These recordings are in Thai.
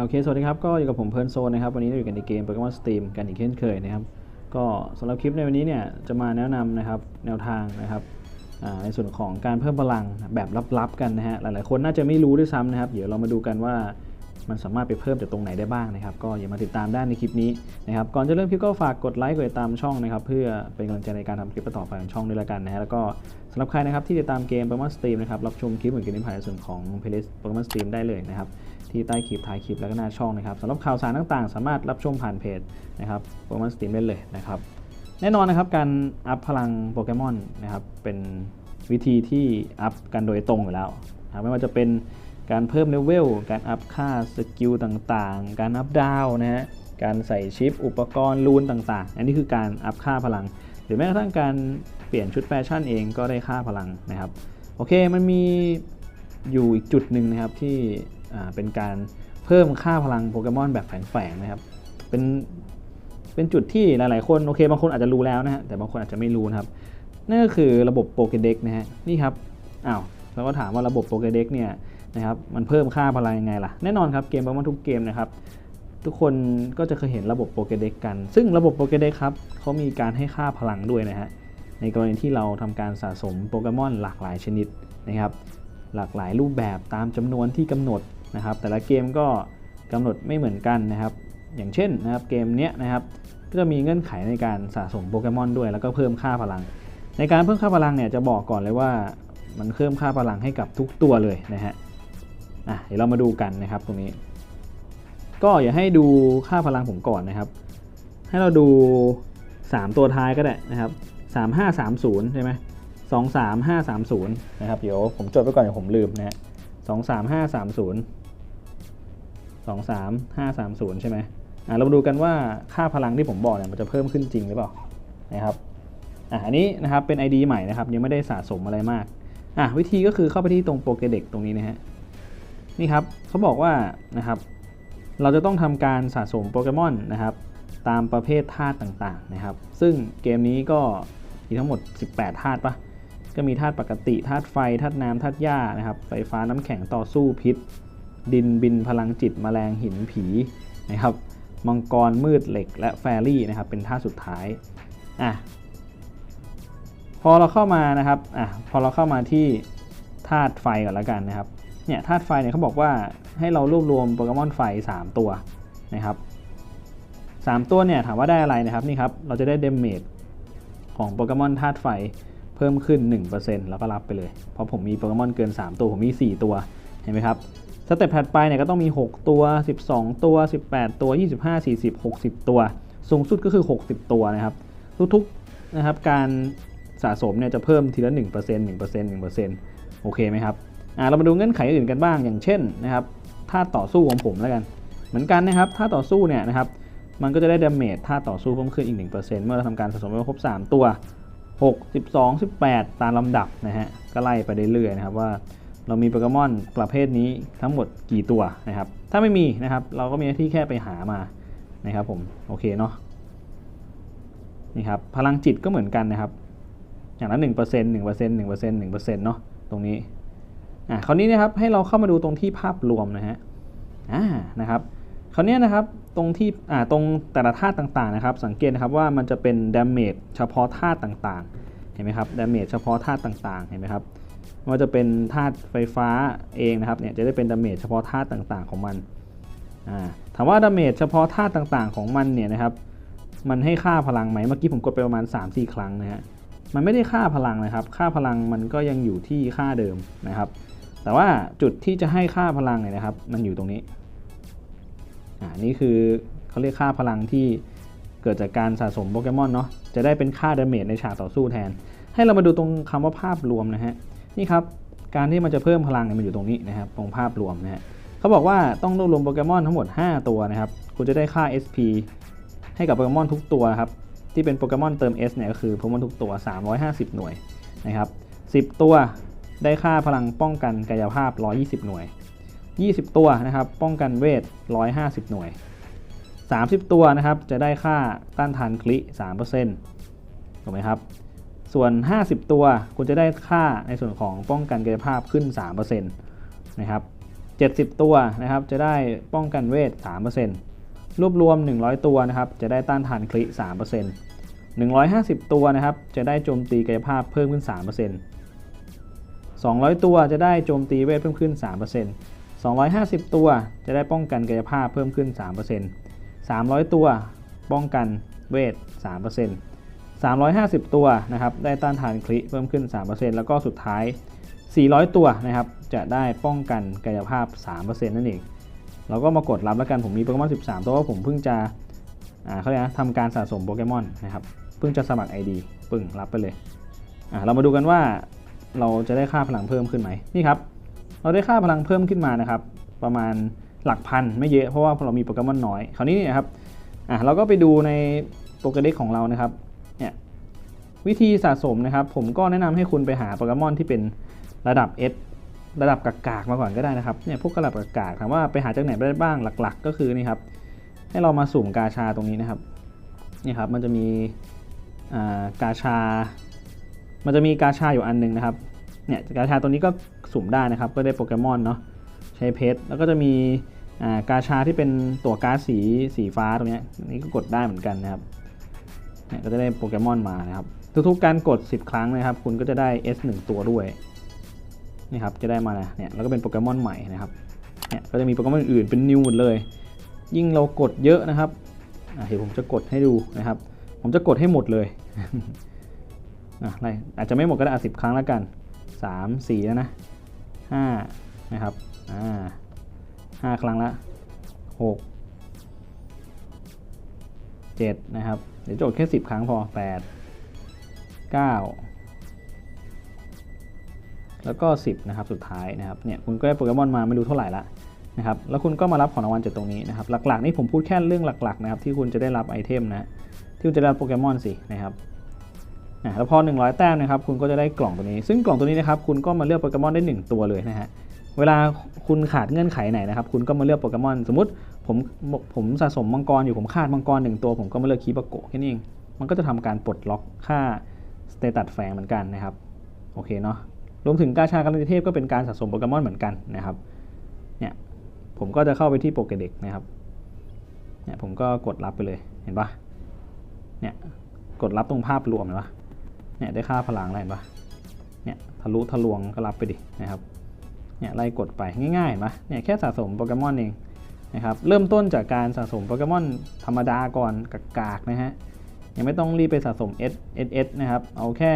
โอเค สวัสดีครับ ก็อยู่กับผมเพลิร์นโซนนะครับ วันนี้เราอยู่กันในเกม Pokemon Steam กันอีกเช่นเคยนะครับ ก็สำหรับคลิปในวันนี้เนี่ย จะมาแนะนำนะครับ แนวทางนะครับ ในส่วนของการเพิ่มพลังแบบลับๆกันนะฮะ หลายๆ คนน่าจะไม่รู้ด้วยซ้ำนะครับ เดี๋ยวเรามาดูกันว่ามันสามารถไปเพิ่มจากตรงไหนได้บ้างนะครับ ก็อย่ามาติดตามได้ในคลิปนี้นะครับ ก่อนจะเริ่มคลิปก็ฝากกดไลค์กดติดตามช่องนะครับ เพื่อเป็นกำลังใจในการทำคลิปต่อไปของช่องด้วยละกันนะฮะ แล้วก็สำหรับใครนะครับที่ติดตามเกม Pokemon Steam นะครับ รับชมคลิปเหมือนกันในผ่านในส่วนของ playlist Pokemon Steam ได้เลยนะครับ ที่ใต้คลิปท้ายคลิปแล้วก็หน้าช่องนะครับสำหรับข่าวสารต่างๆ สามารถรับชมผ่านเพจนะครับโปเกมอนสตรีมได้เลยนะครับแน่นอนนะครับการอัพพลังโปเกมอนนะครับเป็นวิธีที่อัพกันโดยตรงอยู่แล้วนะไม่ว่าจะเป็นการเพิ่มเลเวลการอัพค่าสกิลต่างๆ การอัพดาวนะฮะการใส่ชิป อุปกรณ์รูนต่างๆ อันนี้คือการอัพค่าพลัง หรือแม้กระทั่งการเปลี่ยนชุดแฟชั่นเองก็ได้ค่าพลังนะครับ โอเคมันมีอยู่อีกจุดหนึ่งนะครับที่ เป็นการเพิ่มค่าพลังโปเกมอนแบบแฝงๆนะครับ เป็นเป็นจุดที่หลายๆคนโอเคบางคนอาจจะรู้แล้วนะฮะแต่บางคนอาจจะไม่รู้นะครับนั่นก็คือระบบโปเกเด็กนะฮะนี่ครับอ้าวเราก็ถามว่าระบบโปเกเด็กเนี่ยนะครับมันเพิ่มค่าพลังยังไงล่ะแน่นอนครับเกมโปเกมอนทุกเกมนะครับทุกคนก็จะเคยเห็นระบบโปเกเด็กกัน ซึ่งระบบโปเกเด็กครับเขามีการให้ค่าพลังด้วยนะฮะในกรณีที่เราทำการสะสมโปเกมอนหลากหลายชนิดนะครับหลากหลายรูปแบบตามจำนวนที่กำหนด นะครับแต่ละเกมก็กำหนดไม่เหมือนกันนะครับ อย่างเช่นนะครับเกมเนี้ยนะครับก็จะมีเงื่อนไขในการสะสมโปเกมอนด้วย แล้วก็เพิ่มค่าพลัง ในการเพิ่มค่าพลังเนี่ยจะบอกก่อนเลยว่ามันเพิ่มค่าพลังให้กับทุกตัวเลยนะฮะอะเดี๋ยวเรามาดูกันนะครับตรงนี้ ก็อย่าให้ดูค่าพลังผมก่อนนะครับ ให้เราดู 3 ตัวท้ายก็ได้นะครับ 3530 ใช่ไหม23530 นะครับ เดี๋ยวผมจดไว้ก่อนเดี๋ยวผมลืมนะฮะ23530 23530 ใช่ไหมอะเรามาดูกันว่าค่าพลังที่ผมบอกเนี่ยมันจะเพิ่มขึ้นจริงหรือเปล่านะครับอะอันนี้นะครับเป็น ID ใหม่นะครับยังไม่ได้สะสมอะไรมากอะวิธีก็คือเข้าไปที่ตรงโปรเกเด็กตรงนี้นะฮะนี่ครับเขาบอกว่านะครับเราจะต้องทำการสะสมโปเกมอนนะครับตามประเภทธาตุต่างๆนะครับ ซึ่งเกมนี้ก็มีทั้งหมด 18ธาตุปะก็มีธาตุปกติธาตุไฟธาตุน้ำธาตุหญ้านะครับไฟฟ้าน้ำแข็งต่อสู้พิษ ดินบินพลังจิตมแมลงหินผีนะครับมังกรมืดเหล็กและแฟรี่นะครับเป็นท่าสุดท้ายอะพอเราเข้ามานะครับอะพอเราเข้ามาที่ธาตุไฟก่อนแล้วกันนะครับเนี่ยธาตุไฟเนี่ยเขาบอกว่าให้เรารวบรวมโปเกมอนไฟ 3 ตัวนะครับ3ตัวเนี่ยถามว่าได้อะไรนะครับนี่ครับเราจะได้เดเมจของโปเกมอนธาตุไฟเพิ่มขึ้น 1%แล้วก็รับไปเลย เพราะผมมีโปเกมอนเกิน 3 ตัวผมมี 4 ตัวเห็นไหมครับ สเต็ปถัดไปเนี่ยก็ต้องมี 6 ตัว 12 ตัว 18 ตัว 25 40 60 ตัว สูงสุดก็คือ 60 ตัวนะครับ ทุกๆนะครับการสะสมเนี่ยจะเพิ่มทีละ 1% 1% 1%โอเคไหมครับอ่าเรามาดูเงื่อนไขอื่นกันบ้างอย่างเช่นนะครับท่าต่อสู้ของผมแล้วกัน เหมือนกันนะครับท่าต่อสู้เนี่ยนะครับมันก็จะได้ดาเมจท่าต่อสู้เพิ่มขึ้นอีก 1%เมื่อเราทำการสะสมไปครบ 3 ตัว 6 12 18 ตามลำดับนะฮะก็ไล่ไปเรื่อยๆนะครับว่า เรามีโปเกมอนประเภทนี้ทั้งหมดกี่ตัวนะครับ ถ้าไม่มีนะครับ เราก็มีหน้าที่แค่ไปหามานะครับผมโอเคเนาะนี่ครับพลังจิตก็เหมือนกันนะครับ อย่างละ1% 1% 1% 1% 1%เซ็นต์หนึ่งเปอร์เซ็นต์หนึ่งเปอร์เซ็นต์หนึ่งเปอร์เซ็นต์เนาะตรงนี้อะคราวนี้นะครับให้เราเข้ามาดูตรงที่ภาพรวมนะฮะอ่านะครับคราวนี้นะครับตรงที่อ่าตรงแต่ละธาตุต่างๆนะครับ สังเกตนะครับว่ามันจะเป็นดาเมจเฉพาะธาตุต่างๆ เห็นไหมครับดาเมจเฉพาะธาตุต่างๆเห็นไหมครับ ว่าจะเป็นธาตุไฟฟ้าเองนะครับเนี่ยจะได้เป็นดาเมจเฉพาะธาตุต่างๆของมันอ่าถามว่าดาเมจเฉพาะธาตุต่างๆของมันเนี่ยนะครับมันให้ค่าพลังไหมเมื่อกี้ผมกดไปประมาณ 3-4 ครั้งนะฮะมันไม่ได้ค่าพลังนะครับ ค่าพลังมันก็ยังอยู่ที่ค่าเดิมนะครับ แต่ว่าจุดที่จะให้ค่าพลังเนี่ยนะครับ มันอยู่ตรงนี้อ่านี่คือเขาเรียกค่าพลังที่เกิดจากการสะสมโปเกมอนเนาะจะได้เป็นค่าดาเมจในฉากต่อสู้แทน ให้เรามาดูตรงคำว่าภาพรวมนะฮะ นี่ครับการที่มันจะเพิ่มพลังเนี่ยมันอยู่ตรงนี้นะครับตรงภาพรวมนะฮะเขาบอกว่าต้องรวบรวมโปเกมอนทั้งหมด 5 ตัวนะครับคุณจะได้ค่า SP ให้กับโปเกมอนทุกตัวครับที่เป็นโปเกมอนเติม S เนี่ยก็คือโปเกมอนทุกตัว 350 หน่วยนะครับ10 ตัวได้ค่าพลังป้องกันกายภาพ 120 หน่วย 20 ตัวนะครับป้องกันเวท 150 หน่วย 30 ตัวนะครับจะได้ค่าต้านทานคลิ3%ถูกไหมครับ ส่วน 50 ตัวคุณจะได้ค่าในส่วนของป้องกันกายภาพขึ้น 3%นะครับ70 ตัวนะครับจะได้ป้องกันเวท 3%รวบรวม 100 ตัวนะครับจะได้ต้านทานคลิ 3% 150 ตัวนะครับจะได้โจมตีกายภาพเพิ่มขึ้น 3% 200 ตัวจะได้โจมตีเวทเพิ่มขึ้น 3% 250 ตัวจะได้ป้องกันกายภาพเพิ่มขึ้น 3% 300 ตัวป้องกันเวท 3% 350 ตัวนะครับได้ต้านทานคลิเพิ่มขึ้น 3%แล้วก็สุดท้าย 400 ตัวนะครับจะได้ป้องกันกายภาพ 3%นั่นเอง เราก็มากดรับแล้วกันผมมีโปเกมอน 13 ตัวว่าผมเพิ่งจะอ่าเขาเรียกนะทำการสะสมโปเกมอนนะครับเพิ่งจะสมัคร ID ปึ้งรับไปเลยอ่าเรามาดูกันว่าเราจะได้ค่าพลังเพิ่มขึ้นไหมนี่ครับเราได้ค่าพลังเพิ่มขึ้นมานะครับประมาณหลักพันไม่เยอะเพราะว่าเรามีโปเกมอนน้อยคราวนี้เนี่ยครับอะเราก็ไปดูในโปเกเด็กของเรานะครับ วิธีสะสมนะครับ ผมก็แนะนำให้คุณไปหาโปเกมอนที่เป็นระดับ S ระดับกากๆมาก่อนก็ได้นะครับเนี่ยพวกกระดับกากๆถามว่าไปหาจากไหนได้บ้างหลัก ๆ ก็คือนี่ครับให้เรามาสุ่มกาชาตรงนี้นะครับนี่ครับมันจะมีกาชา มันจะมีกาชาอยู่อันหนึงนะครับเนี่ยกาชาตัวนี้ก็สุ่มได้นะครับ ก็ได้โปเกมอนเนาะใช้เพชรแล้วก็จะมีกาชาที่เป็นตัวการ์ดสีสีฟ้าตรงนี้นนี้ก็กดได้เหมือนกันนะครับเนี่ยก็จะได้โปเกมอนมานะครับ ทุกๆการกด 10 ครั้งนะครับ คุณก็จะได้ S 1ตัวด้วยนี่ครับจะได้มาเนี่ยแล้วก็เป็นโปเกมอนใหม่นะครับเนี่ยก็จะมีโปเกมอนอื่นเป็นนิวหมดเลย ยิ่งเรากดเยอะนะครับเดี๋ยวผมจะกดให้ดูนะครับ ผมจะกดให้หมดเลยอะอะไรอาจจะไม่หมดก็ได้สิบครั้งแล้วกัน 3 4 แล้วนะ5นะครับอ่าห้าครั้งละ6 7นะครับเดี๋ยวจทย์แค่ 10 ครั้งพอ 8 9 แล้วก็ 10 นะครับ สุดท้ายนะครับ เนี่ยคุณก็ได้โปเกมอนมาไม่รู้เท่าไหร่ละนะครับ แล้วคุณก็มารับของรางวัลจากตรงนี้นะครับ หลักๆ นี่ผมพูดแค่เรื่องหลักๆนะครับที่คุณจะได้รับไอเทมนะ ที่คุณจะได้รับโปเกมอนสินะครับอะแล้วพอ 100 แต้มนะครับ คุณก็จะได้กล่องตัวนี้ ซึ่งกล่องตัวนี้นะครับ คุณก็มาเลือกโปเกมอนได้ 1 ตัวเลยนะฮะ เวลาคุณขาดเงื่อนไขไหนนะครับ คุณก็มาเลือกโปเกมอน สมมติผมผมสะสมมังกรอยู่ ผมขาดมังกรหนึ่งตัว ผมก็มาเลือกคีบาโกะแค่นี้เอง มันก็จะทำการปลดล็อกค่า สเตตัสแฝงเหมือนกันนะครับโอเคเนาะรวมถึงกาชาการันเทพก็เป็นการสะสมโปเกมอนเหมือนกันนะครับเนี่ยผมก็จะเข้าไปที่โปเกเด็กนะครับเนี่ยผมก็กดรับไปเลยเห็นปะเนี่ยกดรับตรงภาพรวมเห็นปะเนี่ยได้ค่าพลังแล้วเห็นปะเนี่ยทะลุทะลวงก็รับไปดินะครับเนี่ยไล่กดไปง่ายๆเห็นปะเนี่ยแค่สะสมโปเกมอนเองนะครับเริ่มต้นจากการสะสมโปเกมอนธรรมดาก่อนกากๆนะฮะ ยังไม่ต้องรีบไปสะสม S S S นะครับ เอาแค่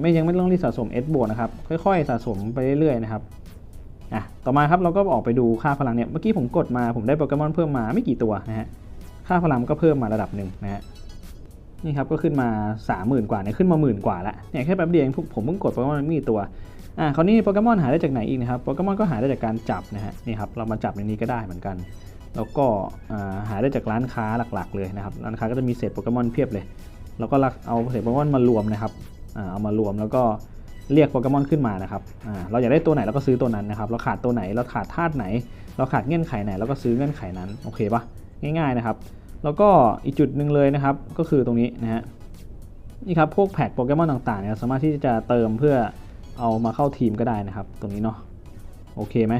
ไม่ยังไม่ต้องรีบสะสม S บวกนะครับ ค่อยๆ สะสมไปเรื่อยๆนะครับอะต่อมาครับเราก็ออกไปดูค่าพลังเนี่ย เมื่อกี้ผมกดมาผมได้โปเกมอนเพิ่มมาไม่กี่ตัวนะฮะ ค่าพลังก็เพิ่มมาระดับหนึ่งนะฮะ นี่ครับก็ขึ้นมา 30,000 กว่าเนี่ยขึ้นมาหมื่นกว่าละเนี่ยแค่แป๊บเดียวผมเพิ่งกดโปเกมอนไม่กี่ตัว อ่าคราวนี้โปเกมอนหาได้จากไหนอีกนะครับ โปเกมอนก็หาได้จากการจับนะฮะ นี่ครับเรามาจับในนี้ก็ได้เหมือนกัน แล้วก็หาได้จากร้านค้าหลักๆ เลยนะครับ ร้านค้าก็จะมีเศษโปเกมอนเพียบเลย แล้วก็เอาเศษโปเกมอนมารวมนะครับเอามารวมแล้วก็เรียกโปเกมอนขึ้นมานะครับเราอยากได้ตัวไหนเราก็ซื้อตัวนั้นนะครับ เราขาดตัวไหน เราขาดธาตุไหน เราขาดเงื่อนไขไหน เราก็ซื้อเงื่อนไขนั้น โอเคปะง่ายๆนะครับ แล้วก็อีกจุดหนึ่งเลยนะครับ ก็คือตรงนี้นะฮะ นี่ครับ พวกแพทโปเกมอนต่างๆเนี่ยสามารถที่จะเติมเพื่อเอามาเข้าทีมก็ได้นะครับ ตรงนี้เนาะ โอเคไหม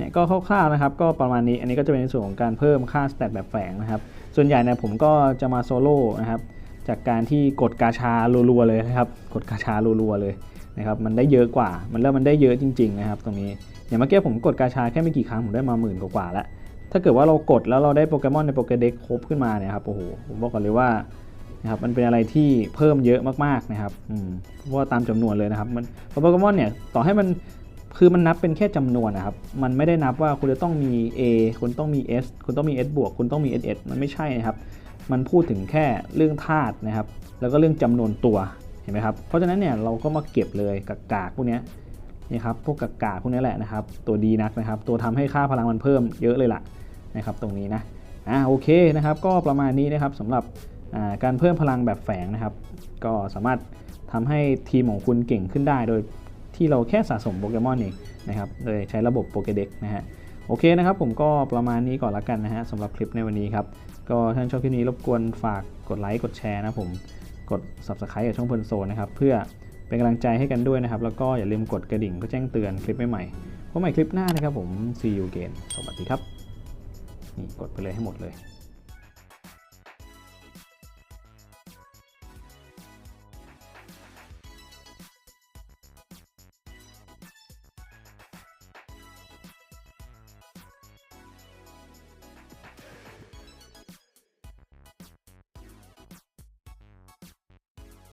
เนี่ยก็คร่าวๆนะครับก็ประมาณนี้อันนี้ก็จะเป็นในส่วนของการเพิ่มค่าสเตตแบบแฝงนะครับส่วนใหญ่เนี่ยผมก็จะมาโซโล่นะครับจากการที่กดกาชารัวๆเลยนะครับกดกาชารัวๆเลยนะครับมันได้เยอะกว่ามันแล้วมันได้เยอะจริงๆนะครับตรงนี้อย่างเมื่อกี้ผมกดกาชาแค่ไม่กี่ครั้งผมได้มาหมื่นกว่าแล้วถ้าเกิดว่าเรากดแล้วเราได้โปเกมอนในโปเกเด็กครบขึ้นมาเนี่ยครับโอ้โหผมบอกก่อนเลยว่านะครับมันเป็นอะไรที่เพิ่มเยอะมากๆนะครับอืมเพราะว่าตามจำนวนเลยนะครับมันโปเกมอนเนี่ยต่อให้มัน คือมันนับเป็นแค่จำนวนนะครับ มันไม่ได้นับว่าคุณจะต้องมี A คุณต้องมี S คุณต้องมี S บวกคุณต้องมี SS มันไม่ใช่นะครับ มันพูดถึงแค่เรื่องธาตุนะครับ แล้วก็เรื่องจำนวนตัว เห็นไหมครับ เพราะฉะนั้นเนี่ยเราก็มาเก็บเลยกากาพวกนี้นี่ครับ พวกกากาพวกนี้แหละนะครับ ตัวดีนักนะครับ ตัวทำให้ค่าพลังมันเพิ่มเยอะเลยล่ะนะครับ ตรงนี้นะ อ่าโอเคนะครับ ก็ประมาณนี้นะครับสำหรับการเพิ่มพลังแบบแฝงนะครับ ก็สามารถทำให้ทีมของคุณเก่งขึ้นได้โดย ที่เราแค่สะสมโปเกมอนเองนะครับโดยใช้ระบบโปเกเด็กนะฮะโอเคนะครับผมก็ประมาณนี้ก่อนละกันนะฮะสำหรับคลิปในวันนี้ครับ ก็ท่านชอบคลิปนี้รบกวนฝากกดไลค์กดแชร์นะผมกด subscribe กับช่องเพลินโซนนะครับเพื่อเป็นกำลังใจให้กันด้วยนะครับ แล้วก็อย่าลืมกดกระดิ่งเพื่อแจ้งเตือนคลิปใหม่ๆพบใหม่คลิปหน้านะครับผม see you again สวัสดีครับนี่กดไปเลยให้หมดเลย